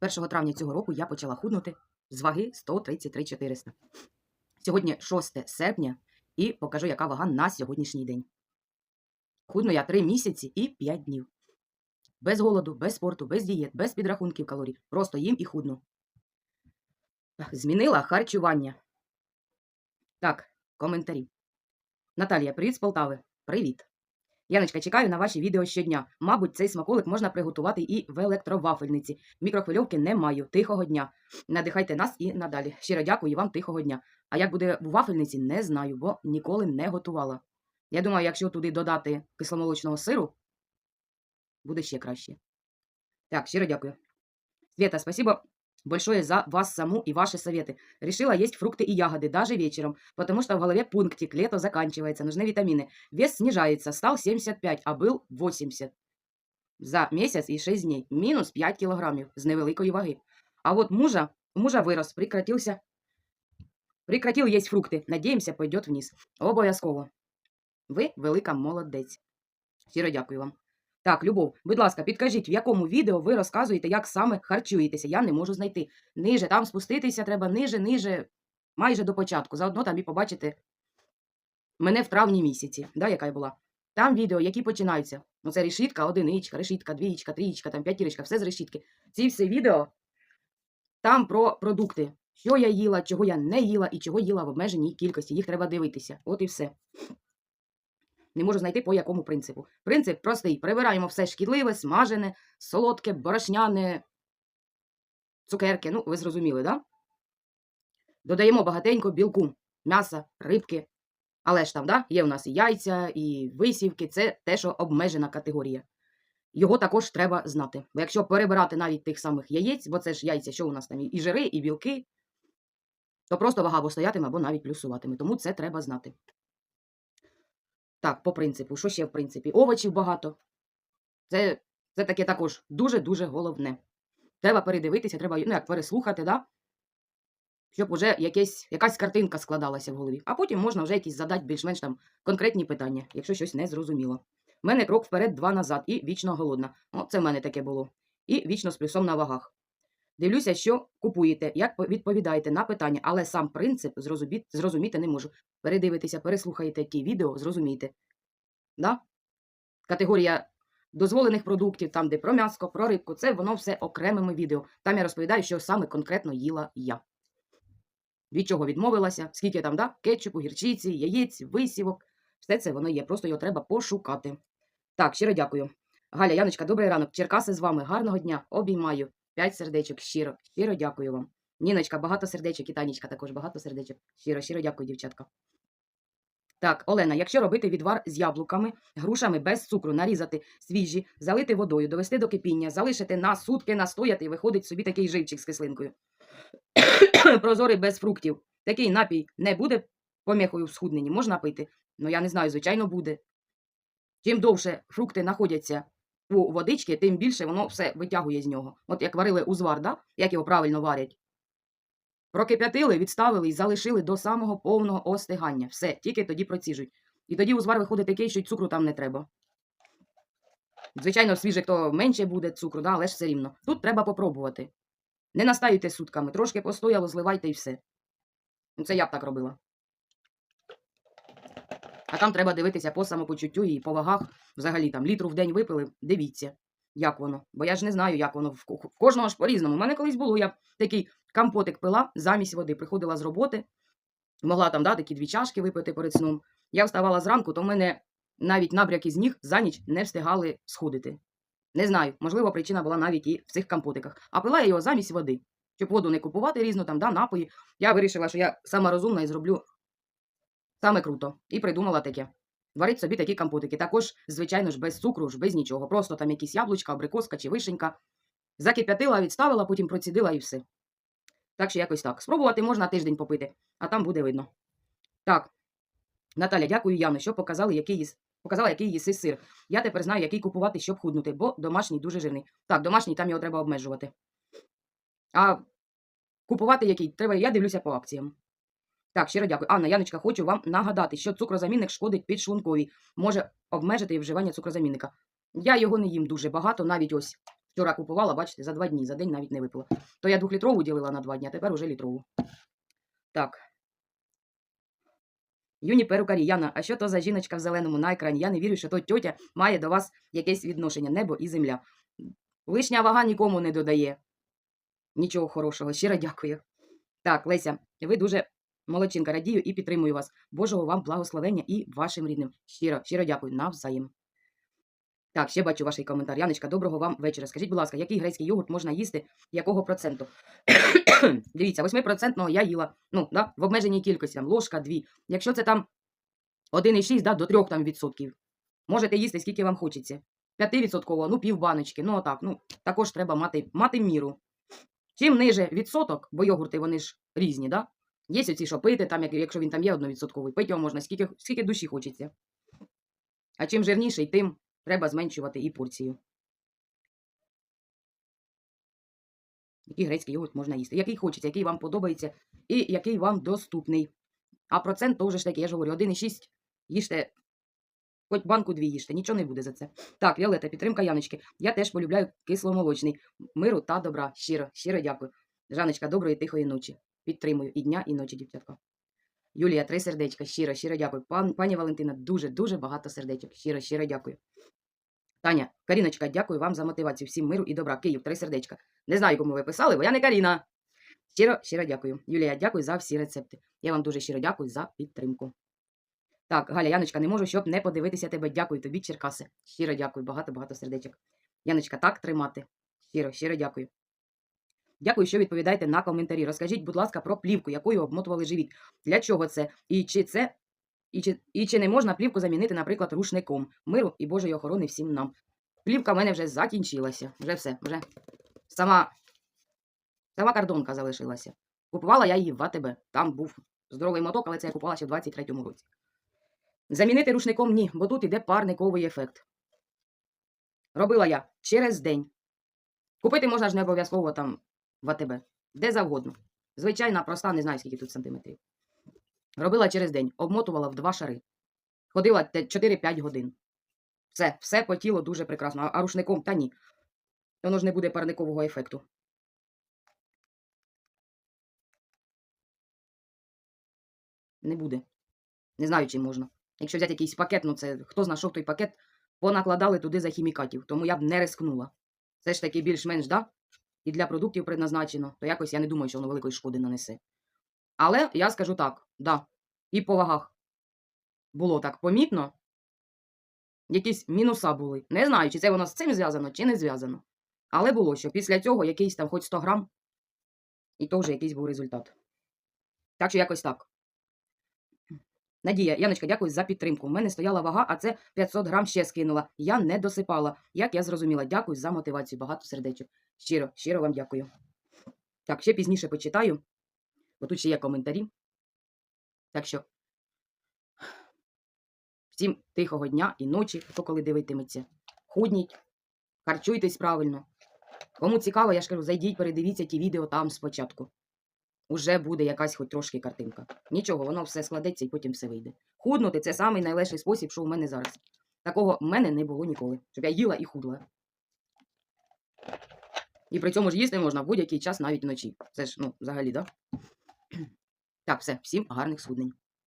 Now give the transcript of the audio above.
З 1 травня цього року я почала худнути з ваги 133 400. Сьогодні 6 серпня і покажу, яка вага на сьогоднішній день. Худну я 3 місяці і 5 днів. Без голоду, без спорту, без дієт, без підрахунків калорій. Просто їм і худну. Змінила харчування. Так, коментарі. Наталія, привіт з Полтави. Привіт. Яночка, чекаю на ваші відео щодня. Мабуть, цей смаколик можна приготувати і в електровафельниці. Мікрохвильовки не маю. Тихого дня. Надихайте нас і надалі. Щиро дякую вам тихого дня. А як буде у вафельниці, не знаю, бо ніколи не готувала. Я думаю, якщо туди додати кисломолочного сиру, буде ще краще. Так, щиро дякую. Света, спасибо большое за вас саму и ваши советы. Решила есть фрукты и ягоды даже вечером, потому что в голове пунктик, лето заканчивается, нужны витамины. Вес снижается, стал 75, а был 80. За місяць і 6 днів. Мінус 5 кілограмів з невеликої ваги. А от мужа, у мужа вирос, прекратився, прекратил есть фрукти. Надіємося, пойдет вниз. Обов'язково. Ви велика молодець. Щиро дякую вам. Так, Любов, будь ласка, підкажіть, в якому відео ви розказуєте, як саме харчуєтеся. Я не можу знайти. Ниже, там спуститися треба ниже, ниже, майже до початку. Заодно там і побачите мене в травні місяці, да, яка я була. Там відео, які починаються. Ну, це решітка, одиничка, решітка, двічка, трієчка, там п'ятірочка, все з решітки. Ці всі відео там про продукти. Що я їла, чого я не їла і чого їла в обмеженій кількості. Їх треба дивитися. От і все. Не можу знайти по якому принципу. Принцип простий: прибираємо все шкідливе, смажене, солодке, борошняне, цукерки. Ну, ви зрозуміли, да? Додаємо багатенько білку, м'яса, рибки. Але ж там, да, є у нас і яйця, і висівки, це те, що обмежена категорія. Його також треба знати. Бо якщо перебирати навіть тих самих яєць, бо це ж яйця, що у нас там і жири, і білки, то просто вага або стоятиме, або навіть плюсуватиме. Тому це треба знати. Так, по принципу, що ще в принципі? Овочів багато. Це, це таке також дуже-дуже головне. Треба передивитися, треба ну, як переслухати, да? щоб вже якесь, якась картинка складалася в голові. А потім можна вже якісь задати більш-менш там конкретні питання, якщо щось не зрозуміло. У мене крок вперед, два назад і вічно голодна. О, це в мене таке було. І вічно з плюсом на вагах. Дивлюся, що купуєте, як відповідаєте на питання, але сам принцип зрозуміти, не можу. Передивитеся, переслухаєте ті відео, зрозумієте. Да? Категорія дозволених продуктів, там, де про м'яско, про рибку, це воно все окремими відео. Там я розповідаю, що саме конкретно їла я. Від чого відмовилася, скільки там, да? кетчупу, гірчиці, яєць, висівок. Все це воно є, просто його треба пошукати. Так, щиро дякую. Галя, Яночка, добрий ранок. Черкаси з вами. Гарного дня. Обіймаю. П'ять сердечок. Щиро. Щиро дякую вам. Ніночка, багато сердечок. І Танечка також багато сердечок. Щиро, щиро дякую, дівчатка. Так, Олена, якщо робити відвар з яблуками, грушами без цукру, нарізати свіжі, залити водою, довести до кипіння, залишити на сутки настояти, і виходить собі такий живчик з кислинкою. Прозорий без фруктів. Такий напій не буде поміхою в схудненні, можна пити. Ну, я не знаю, звичайно, буде. Чим довше фрукти знаходяться у водичці, тим більше воно все витягує з нього. От як варили узвар, да? як його правильно варять. Прокип'ятили, відставили і залишили до самого повного остигання. Все, тільки тоді проціжуть. І тоді узвар виходить такий, що й цукру там не треба. Звичайно, свіже, то менше буде цукру, да? але ж все рівно. Тут треба попробувати. Не настаюйте сутками, трошки постояло, зливайте і все. Ну, це я б так робила. А там треба дивитися по самопочуттю і по вагах. Взагалі там літру в день випили, дивіться, як воно. Бо я ж не знаю, як воно в ко- в кожного ж по-різному. У мене колись було, я такий компотик пила замість води. Приходила з роботи, могла там да, такі дві чашки випити перед сном. Я вставала зранку, то в мене навіть набряки з ніг за ніч не встигали сходити. Не знаю, можливо, причина була навіть і в цих компотиках. А пила я його замість води. Щоб воду не купувати різну, там, да, напої. Я вирішила, що я сама розумна і зроблю саме круто. І придумала таке. Варить собі такі компотики. Також, звичайно ж, без цукру, ж без нічого. Просто там якісь яблучка, абрикоска чи вишенька. Закип'ятила, відставила, потім процідила і все. Так що якось так. Спробувати можна тиждень попити, а там буде видно. Так. Наталя, дякую, Яно, що показали, який їс... показала, який їси сир. Я тепер знаю, який купувати, щоб худнути, бо домашній дуже жирний. Так, домашній там його треба обмежувати. А купувати який треба, я дивлюся по акціям. Так, щиро дякую. Анна, Яночка, хочу вам нагадати, що цукрозамінник шкодить підшлунковій, може обмежити вживання цукрозамінника. Я його не їм дуже багато, навіть ось Вчора купувала, бачите, за два дні, за день навіть не випила. То я двохлітрову ділила на два дні, а тепер уже літрову. Так. Юні перукарі, Яна, а що то за жіночка в зеленому на екрані? Я не вірю, що то тьотя має до вас якесь відношення, небо і земля. Лишня вага нікому не додає. Нічого хорошого. Щиро дякую. Так, Леся, ви дуже молодчинка, радію і підтримую вас. Божого вам благословення і вашим рідним. Щиро, щиро дякую. Навзаєм. Так, ще бачу ваш коментар. Яночка, доброго вам вечора. Скажіть, будь ласка, який грецький йогурт можна їсти, якого проценту? Дивіться, 8% я їла, ну, да, в обмеженій кількості, там, ложка, дві. Якщо це там 1,6 да, до 3 там, відсотків, можете їсти, скільки вам хочеться. 5%, ну, пів баночки, ну, отак, ну, також треба мати, мати міру. Чим ниже відсоток, бо йогурти вони ж різні, да? Є оці, що пити, там, якщо він там є одновідсотковий, пити його можна, скільки, скільки душі хочеться. А чим жирніший, тим треба зменшувати і порцію. Який грецький йогурт можна їсти? Який хочеться, який вам подобається і який вам доступний. А процент вже ж таки, я ж говорю, 1,6 їжте, хоч банку дві їжте, нічого не буде за це. Так, Віолета, підтримка Яночки. Я теж полюбляю кисломолочний. Миру та добра. Щиро, щиро дякую. Жаночка, доброї тихої ночі. Підтримую і дня, і ночі, дівчатка. Юлія, три сердечка. Щиро, щиро дякую. Пан, пані Валентина, дуже, дуже багато сердечок. Щиро, щиро дякую. Таня, Каріночка, дякую вам за мотивацію. Всім миру і добра. Київ, три сердечка. Не знаю, кому ви писали, бо я не Каріна. Щиро, щиро дякую. Юлія, дякую за всі рецепти. Я вам дуже щиро дякую за підтримку. Так, Галя, Яночка, не можу, щоб не подивитися тебе. Дякую тобі, Черкаси. Щиро дякую, багато-багато сердечок. Яночка, так тримати. Щиро, щиро дякую. Дякую, що відповідаєте на коментарі. Розкажіть, будь ласка, про плівку, якою обмотували живіт. Для чого це? І чи це і чи, і чи не можна плівку замінити, наприклад, рушником? Миру і Божої охорони всім нам. Плівка в мене вже закінчилася. Вже все, вже сама, сама кардонка залишилася. Купувала я її в АТБ. Там був здоровий моток, але це я купувала ще в 23-му році. Замінити рушником ні, бо тут іде парниковий ефект. Робила я через день. Купити можна ж не обов'язково там в АТБ. Де завгодно. Звичайна, проста, не знаю, скільки тут сантиметрів. Робила через день, обмотувала в два шари. Ходила 4-5 годин. Все, все по тілу дуже прекрасно. А- рушником та ні. Воно ж не буде парникового ефекту. Не буде. Не знаю, чим можна. Якщо взяти якийсь пакет, ну це хто знайшов той пакет, понакладали туди за хімікатів, тому я б не рискнула. Це ж таки більш-менш, да? І для продуктів предназначено, то якось я не думаю, що воно великої шкоди нанесе. Але я скажу так, да, і по вагах було так помітно. Якісь мінуса були. Не знаю, чи це воно з цим зв'язано, чи не зв'язано. Але було, що після цього якийсь там хоч 100 грам, і то вже якийсь був результат. Так що якось так. Надія, Яночка, дякую за підтримку. У мене стояла вага, а це 500 грам ще скинула. Я не досипала. Як я зрозуміла, дякую за мотивацію. Багато сердечок. Щиро, щиро вам дякую. Так, ще пізніше почитаю, бо тут ще є коментарі. Так що всім тихого дня і ночі, хто коли дивитиметься. Худніть, харчуйтесь правильно. Кому цікаво, я ж кажу, зайдіть, передивіться ті відео там спочатку. Уже буде якась хоч трошки картинка. Нічого, воно все складеться і потім все вийде. Худнути це самий найлегший спосіб, що у мене зараз. Такого в мене не було ніколи, щоб я їла і худла. І при цьому ж їсти можна в будь-який час, навіть вночі. Це ж, ну, взагалі, да? Так, все, всім гарних схуднень.